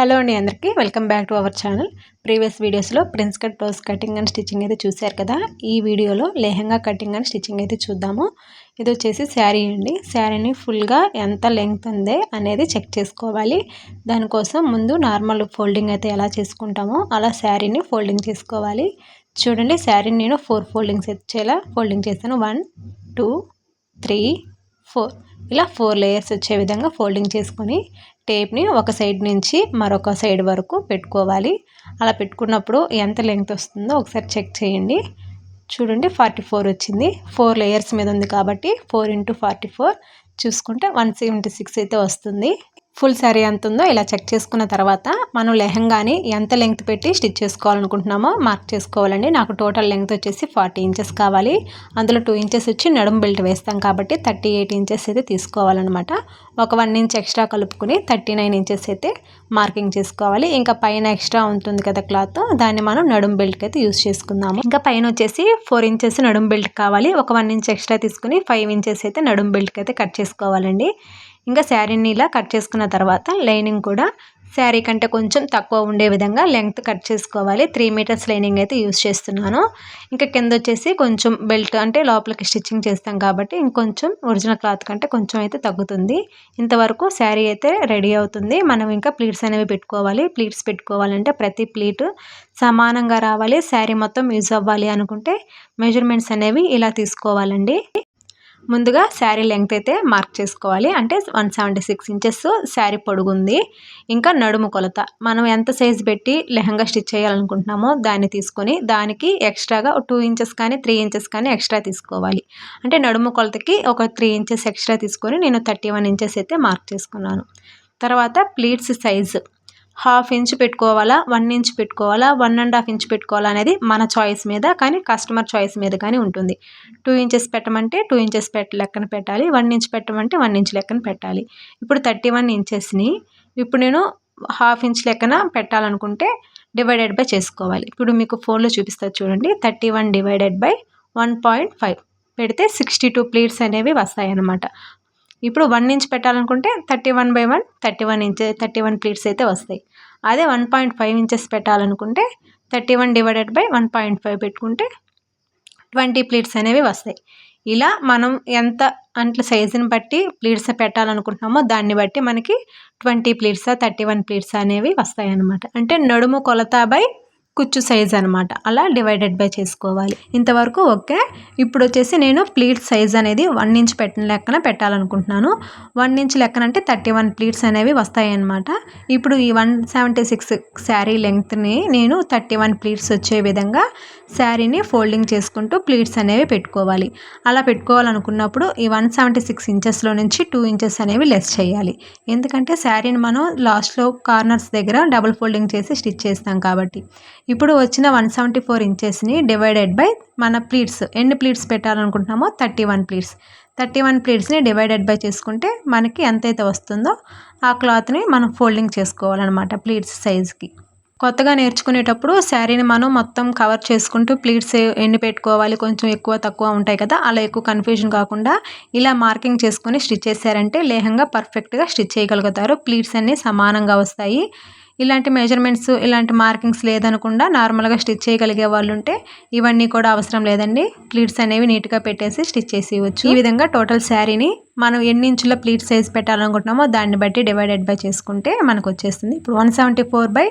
Hello అండి అందరికీ. Welcome back to our channel. Previous వీడియోస్లో prince cut blouse cutting and stitching అయితే చూశారు కదా. ఈ వీడియోలో లెహంగా కటింగ్ అండ్ స్టిచ్చింగ్ అయితే చూద్దాము. ఇది వచ్చేసి శారీ అండి. శారీని ఫుల్గా ఎంత లెంగ్త్ ఉందే అనేది చెక్ చేసుకోవాలి. దానికోసం ముందు నార్మల్ ఫోల్డింగ్ అయితే ఎలా చేసుకుంటామో అలా శారీని ఫోల్డింగ్ చేసుకోవాలి. చూడండి శారీని నేను ఫోర్ ఫోల్డింగ్స్ వచ్చేలా ఫోల్డింగ్ చేశాను. One two three four. ఇలా ఫోర్ లేయర్స్ వచ్చే విధంగా ఫోల్డింగ్ చేసుకొని టేప్ని ఒక సైడ్ నుంచి మరొక సైడ్ వరకు పెట్టుకోవాలి. అలా పెట్టుకున్నప్పుడు ఎంత లెంగ్త్ వస్తుందో ఒకసారి చెక్ చేయండి. చూడండి ఫార్టీ ఫోర్ వచ్చింది. ఫోర్ లేయర్స్ మీద ఉంది కాబట్టి ఫోర్ ఇంటూ ఫార్టీ ఫోర్ చూసుకుంటే వన్ సెవెంటీ సిక్స్ అయితే వస్తుంది. ఫుల్ శారీ ఎంత ఉందో ఇలా చెక్ చేసుకున్న తర్వాత మనం లెహంగాని ఎంత లెంగ్త్ పెట్టి స్టిచ్ చేసుకోవాలనుకుంటున్నామో మార్క్ చేసుకోవాలండి. నాకు టోటల్ లెంగ్త్ వచ్చేసి ఫార్టీ ఇంచెస్ కావాలి. అందులో టూ ఇంచెస్ వచ్చి నడుము బెల్ట్ వేస్తాం కాబట్టి థర్టీ ఎయిట్ ఇంచెస్ అయితే తీసుకోవాలన్నమాట. ఒక వన్ ఇంచ్ ఎక్స్ట్రా కలుపుకుని థర్టీ నైన్ ఇంచెస్ అయితే మార్కింగ్ చేసుకోవాలి. ఇంకా పైన ఎక్స్ట్రా ఉంటుంది కదా క్లాత్ దాన్ని మనం నడుము బెల్ట్కి అయితే యూస్ చేసుకుందాము. ఇంకా పైన వచ్చేసి ఫోర్ ఇంచెస్ నడుము బెల్ట్ కావాలి. ఒక వన్ ఇంచ్ ఎక్స్ట్రా తీసుకుని ఫైవ్ ఇంచెస్ అయితే నడుము బెల్ట్కి అయితే కట్ చేసుకోవాలండి. ఇంకా శారీని ఇలా కట్ చేసుకున్న తర్వాత లైనింగ్ కూడా శారీ కంటే కొంచెం తక్కువ ఉండే విధంగా లెంగ్త్ కట్ చేసుకోవాలి. త్రీ మీటర్స్ లైనింగ్ అయితే యూస్ చేస్తున్నాను. ఇంకా కింద వచ్చేసి కొంచెం బెల్ట్ అంటే లోపలికి స్టిచ్చింగ్ చేస్తాం కాబట్టి ఇంకొంచెం ఒరిజినల్ క్లాత్ కంటే కొంచెం అయితే తగ్గుతుంది. ఇంతవరకు శారీ అయితే రెడీ అవుతుంది. మనం ఇంకా ప్లీట్స్ అనేవి పెట్టుకోవాలి. ప్లీట్స్ పెట్టుకోవాలంటే ప్రతి ప్లీట్ సమానంగా రావాలి. శారీ మొత్తం యూజ్ అవ్వాలి అనుకుంటే మెజర్మెంట్స్ అనేవి ఇలా తీసుకోవాలండి. ముందుగా శారీ లెంగ్త్ అయితే మార్క్ చేసుకోవాలి. అంటే one seventy six inches sari పొడుగుంది. ఇంకా నడుము కొలత. మనం ఎంత సైజు పెట్టి లెహంగా స్టిచ్ చేయాలనుకుంటున్నామో దాన్ని తీసుకొని దానికి ఎక్స్ట్రాగా టూ ఇంచెస్ కానీ త్రీ ఇంచెస్ కానీ ఎక్స్ట్రా తీసుకోవాలి. అంటే నడుము కొలతకి ఒక త్రీ ఇంచెస్ ఎక్స్ట్రా తీసుకొని నేను థర్టీ వన్ ఇంచెస్ అయితే మార్క్ చేసుకున్నాను. తర్వాత ప్లీట్స్ సైజు. హాఫ్ ఇంచ్ పెట్టుకోవాలా వన్ ఇంచ్ పెట్టుకోవాలా వన్ అండ్ హాఫ్ ఇంచ్ పెట్టుకోవాలా అనేది మన చాయిస్ మీద కానీ కస్టమర్ చాయిస్ మీద కానీ ఉంటుంది. టూ ఇంచెస్ పెట్టమంటే టూ ఇంచెస్ పెట్ట లెక్కన పెట్టాలి వన్ ఇంచ్ పెట్టమంటే వన్ ఇంచ్ లెక్కన పెట్టాలి. ఇప్పుడు థర్టీ వన్ ఇంచెస్ని ఇప్పుడు నేను హాఫ్ ఇంచ్ లెక్కన పెట్టాలనుకుంటే డివైడెడ్ బై చేసుకోవాలి. ఇప్పుడు మీకు ఫోన్లో చూపిస్తారు చూడండి thirty one divided by one point five. పెడితే సిక్స్టీ టూ ప్లేట్స్ అనేవి వస్తాయి అన్నమాట ఇప్పుడు one inch పెట్టాలనుకుంటే thirty one by one thirty one inch thirty one pleats అయితే వస్తాయి. అదే one point five inches పెట్టాలనుకుంటే thirty one divided by one point five పెట్టుకుంటే twenty plates అనేవి వస్తాయి. ఇలా మనం ఎంత అంట్ల సైజుని బట్టి ప్లేట్స్ పెట్టాలనుకుంటున్నామో దాన్ని బట్టి మనకి ట్వంటీ ప్లేట్సా థర్టీ వన్ ప్లేట్స్ అనేవి వస్తాయి అన్నమాట అంటే నడుము కొలత బై కుచ్చు సైజ్ అనమాట అలా డివైడెడ్ బై చేసుకోవాలి. ఇంతవరకు ఓకే. ఇప్పుడు వచ్చేసి నేను ప్లీట్ సైజ్ అనేది వన్ ఇంచ్ పెట్టిన లెక్కన పెట్టాలనుకుంటున్నాను. వన్ ఇంచ్ లెక్కన అంటే థర్టీ వన్ ప్లీట్స్ అనేవి వస్తాయి అనమాట ఇప్పుడు ఈ వన్ సెవెంటీ సిక్స్ శారీ లెంగ్త్ని నేను థర్టీ వన్ ప్లీట్స్ వచ్చే విధంగా శారీని ఫోల్డింగ్ చేసుకుంటూ ప్లీట్స్ అనేవి పెట్టుకోవాలి. అలా పెట్టుకోవాలనుకున్నప్పుడు ఈ వన్ సెవెంటీ సిక్స్ ఇంచెస్లో నుంచి టూ ఇంచెస్ అనేవి లెస్ చేయాలి. ఎందుకంటే శారీని మనం లాస్ట్లో కార్నర్స్ దగ్గర డబుల్ ఫోల్డింగ్ చేసి స్టిచ్ చేస్తాం కాబట్టి. ఇప్పుడు వచ్చిన వన్ సెవెంటీ ఫోర్ ఇంచెస్ని డివైడెడ్ బై మన ప్లీట్స్. ఎన్ని pleats పెట్టాలనుకుంటున్నామో thirty one pleats. Thirty one ప్లీట్స్ని divided by చేసుకుంటే మనకి ఎంతైతే వస్తుందో ఆ క్లాత్ని మనం ఫోల్డింగ్ చేసుకోవాలన్నమాట ప్లీట్స్ సైజ్కి. కొత్తగా నేర్చుకునేటప్పుడు శారీని మనం మొత్తం కవర్ చేసుకుంటూ ప్లీట్స్ ఎన్ని పెట్టుకోవాలి కొంచెం ఎక్కువ తక్కువ ఉంటాయి కదా అలా ఎక్కువ కన్ఫ్యూజన్ కాకుండా ఇలా మార్కింగ్ చేసుకొని స్టిచ్ చేశారంటే లేహంగా పర్ఫెక్ట్గా స్టిచ్ చేయగలుగుతారు. ప్లీట్స్ అన్నీ సమానంగా వస్తాయి. ఇలాంటి మెజర్మెంట్స్ ఇలాంటి మార్కింగ్స్ లేదనకుండా నార్మల్గా స్టిచ్ చేయగలిగే వాళ్ళు ఉంటే ఇవన్నీ కూడా అవసరం లేదండి. ప్లీట్స్ అనేవి నీట్గా పెట్టేసి స్టిచ్ చేసి ఇవ్వచ్చు. ఈ విధంగా టోటల్ శారీని మనం ఎన్ని ఇంచుల ప్లీట్ సైజ్ పెట్టాలనుకుంటున్నామో దాన్ని బట్టి డివైడెడ్ బై చేసుకుంటే మనకు వచ్చేస్తుంది ఇప్పుడు one seventy four by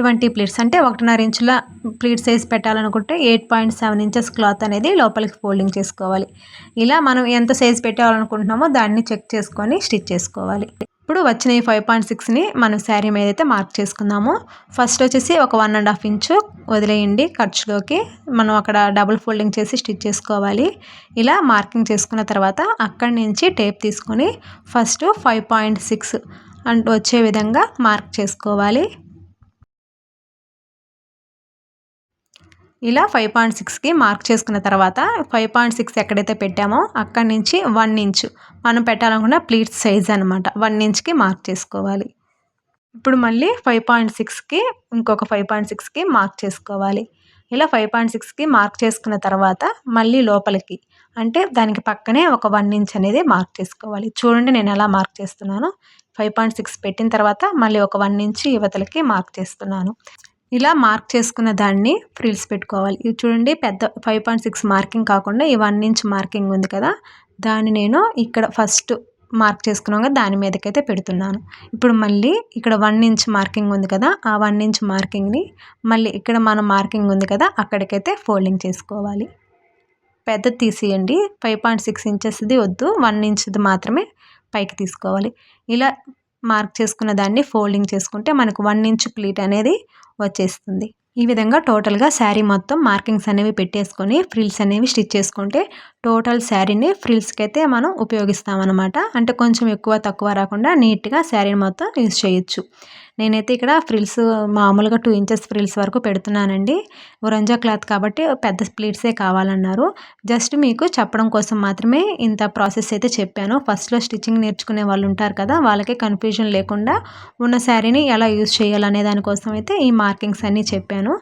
twenty pleats అంటే ఒకటిన్నర ఇంచుల pleat size పెట్టాలనుకుంటే eight point seven inches cloth అనేది లోపలికి ఫోల్డింగ్ చేసుకోవాలి. ఇలా మనం ఎంత సైజ్ పెట్టాలనుకుంటున్నామో దాన్ని చెక్ చేసుకొని స్టిచ్ చేసుకోవాలి. ఇప్పుడు వచ్చిన ఈ ఫైవ్ పాయింట్ సిక్స్ని మనం శారీ మీద అయితే మార్క్ చేసుకుందాము. ఫస్ట్ వచ్చేసి ఒక వన్ అండ్ హాఫ్ ఇంచు వదిలేయండి. ఖర్చులోకి మనం అక్కడ డబుల్ ఫోల్డింగ్ చేసి స్టిచ్ చేసుకోవాలి. ఇలా మార్కింగ్ చేసుకున్న తర్వాత అక్కడి నుంచి టేప్ తీసుకొని ఫస్ట్ ఫైవ్ పాయింట్ సిక్స్ అంటూ వచ్చే విధంగా మార్క్ చేసుకోవాలి. ఇలా ఫైవ్ పాయింట్ సిక్స్కి మార్క్ చేసుకున్న తర్వాత ఫైవ్ పాయింట్ సిక్స్ ఎక్కడైతే పెట్టామో అక్కడి నుంచి వన్ ఇంచ్ మనం పెట్టాలనుకున్న ప్లీట్స్ సైజ్ అనమాట వన్ ఇంచ్కి మార్క్ చేసుకోవాలి. ఇప్పుడు మళ్ళీ ఫైవ్ పాయింట్ సిక్స్కి ఇంకొక ఫైవ్ పాయింట్ సిక్స్కి మార్క్ చేసుకోవాలి. ఇలా ఫైవ్ పాయింట్ సిక్స్కి మార్క్ చేసుకున్న తర్వాత మళ్ళీ లోపలికి అంటే దానికి పక్కనే ఒక వన్ ఇంచ్ అనేది మార్క్ చేసుకోవాలి. చూడండి నేను ఎలా మార్క్ చేస్తున్నాను. ఫైవ్ పాయింట్ సిక్స్ పెట్టిన తర్వాత మళ్ళీ ఒక వన్ ఇంచ్ యువతలకి మార్క్ చేస్తున్నాను. ఇలా మార్క్ చేసుకున్న దాన్ని ఫ్రిల్స్ పెట్టుకోవాలి. ఇది చూడండి పెద్ద ఫైవ్ పాయింట్ సిక్స్ మార్కింగ్ కాకుండా ఈ వన్ ఇంచ్ మార్కింగ్ ఉంది కదా. దాన్ని నేను ఇక్కడ ఫస్ట్ మార్క్ చేసుకున్నాక దాని మీదకైతే పెడుతున్నాను. ఇప్పుడు మళ్ళీ ఇక్కడ వన్ ఇంచ్ మార్కింగ్ ఉంది కదా ఆ వన్ ఇంచ్ మార్కింగ్ని మళ్ళీ ఇక్కడ మన మార్కింగ్ ఉంది కదా అక్కడికైతే ఫోల్డింగ్ చేసుకోవాలి. పెద్ద తీసేయండి ఫైవ్ పాయింట్ సిక్స్ ఇంచెస్ది వద్దు వన్ ఇంచ్ది మాత్రమే పైకి తీసుకోవాలి. ఇలా మార్క్ చేసుకున్న దాన్ని ఫోల్డింగ్ చేసుకుంటే మనకు వన్ ఇంచ్ ప్లీట్ అనేది వచ్చేస్తుంది. ఈ విధంగా టోటల్గా శారీ మొత్తం మార్కింగ్స్ అనేవి పెట్టేసుకొని ఫ్రిల్స్ అనేవి స్టిచ్ చేసుకుంటే టోటల్ శారీని ఫ్రిల్స్కి అయితే మనం ఉపయోగిస్తామన్నమాట. అంటే కొంచెం ఎక్కువ తక్కువ రాకుండా నీట్గా శారీని మొత్తం యూజ్ చేయొచ్చు. నేనైతే ఇక్కడ ఫ్రిల్స్ మామూలుగా టూ ఇంచెస్ ఫ్రిల్స్ వరకు పెడుతున్నానండి. ఒరంజా క్లాత్ కాబట్టి పెద్ద స్ప్లీట్సే కావాలన్నారు. జస్ట్ మీకు చెప్పడం కోసం మాత్రమే ఇంత ప్రాసెస్ అయితే చెప్పాను. ఫస్ట్లో స్టిచ్చింగ్ నేర్చుకునే వాళ్ళు ఉంటారు కదా వాళ్ళకి కన్ఫ్యూజన్ లేకుండా ఉన్న శారీని ఎలా యూజ్ చేయాలనే దానికోసం అయితే ఈ మార్కింగ్స్ అన్నీ చెప్పాను.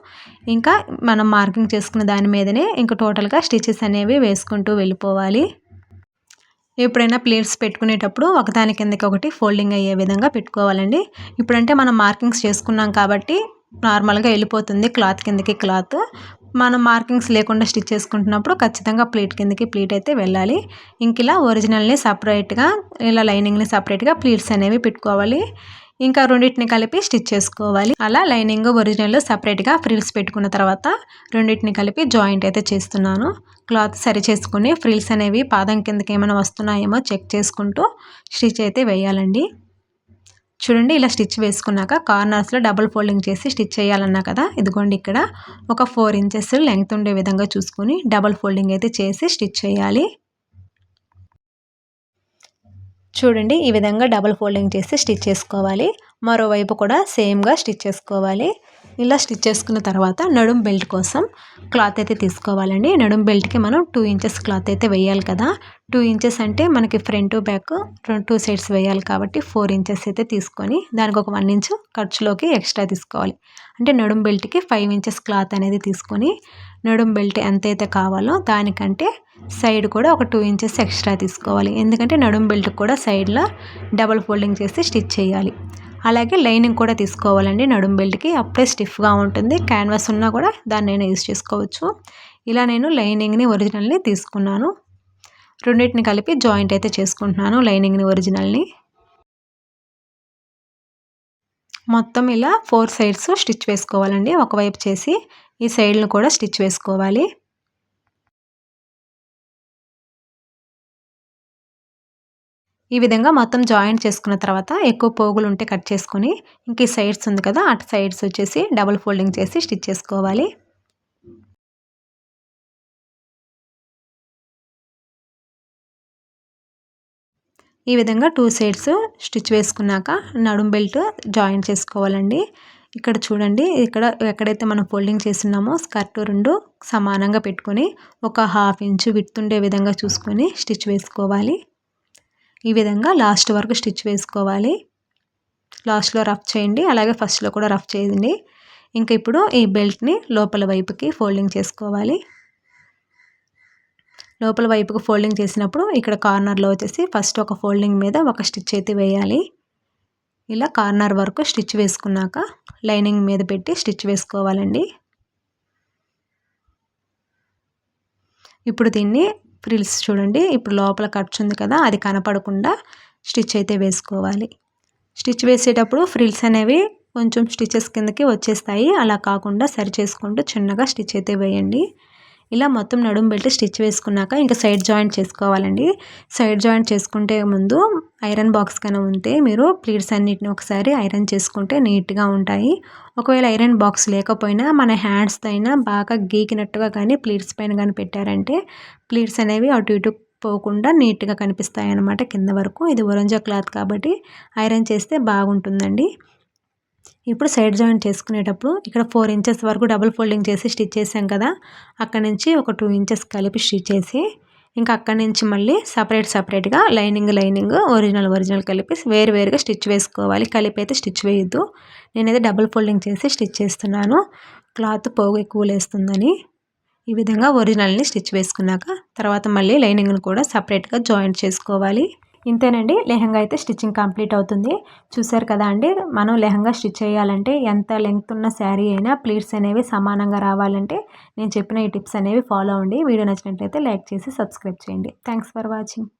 ఇంకా మనం మార్కింగ్ చేసుకున్న దాని మీదనే ఇంకా టోటల్గా స్టిచెస్ అనేవి వేసుకుంటూ వెళ్ళిపోవాలి. ఎప్పుడైనా ప్లేట్స్ పెట్టుకునేటప్పుడు ఒకదాని కిందకి ఒకటి ఫోల్డింగ్ అయ్యే విధంగా పెట్టుకోవాలండి. ఇప్పుడంటే మనం మార్కింగ్స్ చేసుకున్నాం కాబట్టి నార్మల్గా వెళ్ళిపోతుంది క్లాత్ కిందకి క్లాత్. మనం మార్కింగ్స్ లేకుండా స్టిచ్ చేసుకుంటున్నప్పుడు ఖచ్చితంగా ప్లేట్ కిందకి ప్లేట్ అయితే వెళ్ళాలి. ఇంక ఇలా ఒరిజినల్ని సపరేట్గా ఇలా లైనింగ్ని సపరేట్గా ప్లీట్స్ అనేవి పెట్టుకోవాలి. ఇంకా రెండింటిని కలిపి స్టిచ్ చేసుకోవాలి. అలా లైనింగ్ ఒరిజినల్ సపరేట్గా ఫ్రిల్స్ పెట్టుకున్న తర్వాత రెండింటిని కలిపి జాయింట్ అయితే చేస్తున్నాను. క్లాత్ సరి చేసుకుని ఫ్రిల్స్ అనేవి పాదం కిందకి ఏమైనా వస్తున్నాయేమో చెక్ చేసుకుంటూ స్టిచ్ అయితే వేయాలండి. చూడండి ఇలా స్టిచ్ వేసుకున్నాక కార్నర్స్లో డబుల్ ఫోల్డింగ్ చేసి స్టిచ్ చేయాలన్నా కదా ఇదిగోండి ఇక్కడ ఒక ఫోర్ ఇంచెస్ లెంగ్త్ ఉండే విధంగా చూసుకొని డబుల్ ఫోల్డింగ్ అయితే చేసి స్టిచ్ చేయాలి. చూడండి ఈ విధంగా డబల్ ఫోల్డింగ్ చేసి స్టిచ్ చేసుకోవాలి. మరోవైపు కూడా సేమ్గా స్టిచ్ చేసుకోవాలి. ఇలా స్టిచ్ చేసుకున్న తర్వాత నడుం బెల్ట్ కోసం క్లాత్ అయితే తీసుకోవాలండి. నడుం బెల్ట్కి మనం టూ ఇంచెస్ క్లాత్ అయితే వేయాలి కదా. టూ ఇంచెస్ అంటే మనకి ఫ్రంట్ బ్యాక్ టూ సైడ్స్ వేయాలి కాబట్టి ఫోర్ ఇంచెస్ అయితే తీసుకొని దానికి ఒక వన్ ఇంచ్ ఖర్చులోకి ఎక్స్ట్రా తీసుకోవాలి. అంటే నడుం బెల్ట్కి ఫైవ్ ఇంచెస్ క్లాత్ అనేది తీసుకొని నడుం బెల్ట్ ఎంతైతే కావాలో దానికంటే సైడ్ కూడా ఒక టూ ఇంచెస్ ఎక్స్ట్రా తీసుకోవాలి. ఎందుకంటే నడుం బెల్ట్ కూడా సైడ్లో డబల్ ఫోల్డింగ్ చేసి స్టిచ్ చేయాలి. అలాగే లైనింగ్ కూడా తీసుకోవాలండి. నడుం బెల్ట్కి అప్పుడే స్టిఫ్గా ఉంటుంది. క్యాన్వాస్ ఉన్నా కూడా దాన్ని నేను యూజ్ చేసుకోవచ్చు. ఇలా నేను లైనింగ్ని ఒరిజినల్ని తీసుకున్నాను. రెండింటిని కలిపి జాయింట్ అయితే చేసుకుంటున్నాను లైనింగ్ని ఒరిజినల్ని. మొత్తం ఇలా ఫోర్ సైడ్స్ స్టిచ్ వేసుకోవాలండి. ఒకవైపు చేసి ఈ సైడ్ను కూడా స్టిచ్ వేసుకోవాలి. ఈ విధంగా మొత్తం జాయింట్ చేసుకున్న తర్వాత ఎక్కువ పోగులు ఉంటే కట్ చేసుకొని ఇంక ఈ సైడ్స్ ఉంది కదా అటు సైడ్స్ వచ్చేసి డబుల్ ఫోల్డింగ్ చేసి స్టిచ్ చేసుకోవాలి. ఈ విధంగా టూ సైడ్స్ స్టిచ్ వేసుకున్నాక నడుం బెల్ట్ జాయింట్ చేసుకోవాలండి. ఇక్కడ చూడండి ఇక్కడ ఎక్కడైతే మనం ఫోల్డింగ్ చేస్తున్నామో స్కర్ట్ రెండు సమానంగా పెట్టుకొని ఒక హాఫ్ ఇంచు విత్తుండే విధంగా చూసుకొని స్టిచ్ వేసుకోవాలి. ఈ విధంగా లాస్ట్ వరకు స్టిచ్ వేసుకోవాలి. లాస్ట్లో రఫ్ చేయండి. అలాగే ఫస్ట్లో కూడా రఫ్ చేయండి. ఇంకా ఇప్పుడు ఈ బెల్ట్ని లోపల వైపుకి ఫోల్డింగ్ చేసుకోవాలి. లోపల వైపుకి ఫోల్డింగ్ చేసినప్పుడు ఇక్కడ కార్నర్లో వచ్చేసి ఫస్ట్ ఒక ఫోల్డింగ్ మీద ఒక స్టిచ్ అయితే వేయాలి. ఇలా కార్నర్ వరకు స్టిచ్ వేసుకున్నాక లైనింగ్ మీద పెట్టి స్టిచ్ వేసుకోవాలండి. ఇప్పుడు దీన్ని ఫ్రిల్స్ చూడండి. ఇప్పుడు లోపల ఖర్చు ఉంది కదా అది కనపడకుండా స్టిచ్ అయితే వేసుకోవాలి. స్టిచ్ వేసేటప్పుడు ఫ్రిల్స్ అనేవి కొంచెం స్టిచెస్ కిందకి వచ్చేస్తాయి. అలా కాకుండా సరి చేసుకుంటూ చిన్నగా స్టిచ్ అయితే వేయండి. ఇలా మొత్తం నడుము బెల్ట్ స్టిచ్ వేసుకున్నాక ఇంకా సైడ్ జాయింట్ చేసుకోవాలండి. సైడ్ జాయింట్ చేసుకుంటే ముందు ఐరన్ బాక్స్ కన్నా ఉంటే మీరు ప్లీట్స్ అన్నిటిని ఒకసారి ఐరన్ చేసుకుంటే నీట్గా ఉంటాయి. ఒకవేళ ఐరన్ బాక్స్ లేకపోయినా మన హ్యాండ్స్తో అయినా బాగా గీకినట్టుగా కానీ ప్లీట్స్ పైన కానీ పెట్టారంటే ప్లీట్స్ అనేవి అటు ఇటు పోకుండా నీట్గా కనిపిస్తాయి అన్నమాట కింద వరకు. ఇది ఒరంజా క్లాత్ కాబట్టి ఐరన్ చేస్తే బాగుంటుందండి. ఇప్పుడు సైడ్ జాయింట్ చేసుకునేటప్పుడు ఇక్కడ ఫోర్ ఇంచెస్ వరకు డబుల్ ఫోల్డింగ్ చేసి స్టిచ్ చేసాం కదా అక్కడ నుంచి ఒక టూ ఇంచెస్ కలిపి స్టిచ్ చేసి ఇంకా అక్కడి నుంచి మళ్ళీ సపరేట్ సపరేట్గా లైనింగ్ లైనింగ్ ఒరిజినల్ ఒరిజినల్ కలిపి వేరు వేరుగా స్టిచ్ వేసుకోవాలి. కలిపి అయితే స్టిచ్ వేయద్దు. నేనైతే డబుల్ ఫోల్డింగ్ చేసి స్టిచ్ చేస్తున్నాను. క్లాత్ పోగు ఎక్కువ లేస్తుందని. ఈ విధంగా ఒరిజినల్ని స్టిచ్ వేసుకున్నాక తర్వాత మళ్ళీ లైనింగ్ని కూడా సపరేట్గా జాయింట్ చేసుకోవాలి. ఇంతేనండి లెహంగా అయితే స్టిచ్చింగ్ కంప్లీట్ అవుతుంది. చూసారు కదా అండి మనం లెహంగా స్టిచ్ చేయాలంటే ఎంత లెంగ్త్ ఉన్న శారీ అయినా ప్లీట్స్ అనేవి సమానంగా రావాలంటే నేను చెప్పిన ఈ టిప్స్ అనేవి ఫాలో అవ్వండి. వీడియో నచ్చినట్లయితే లైక్ చేసి సబ్స్క్రైబ్ చేయండి. Thanks for watching.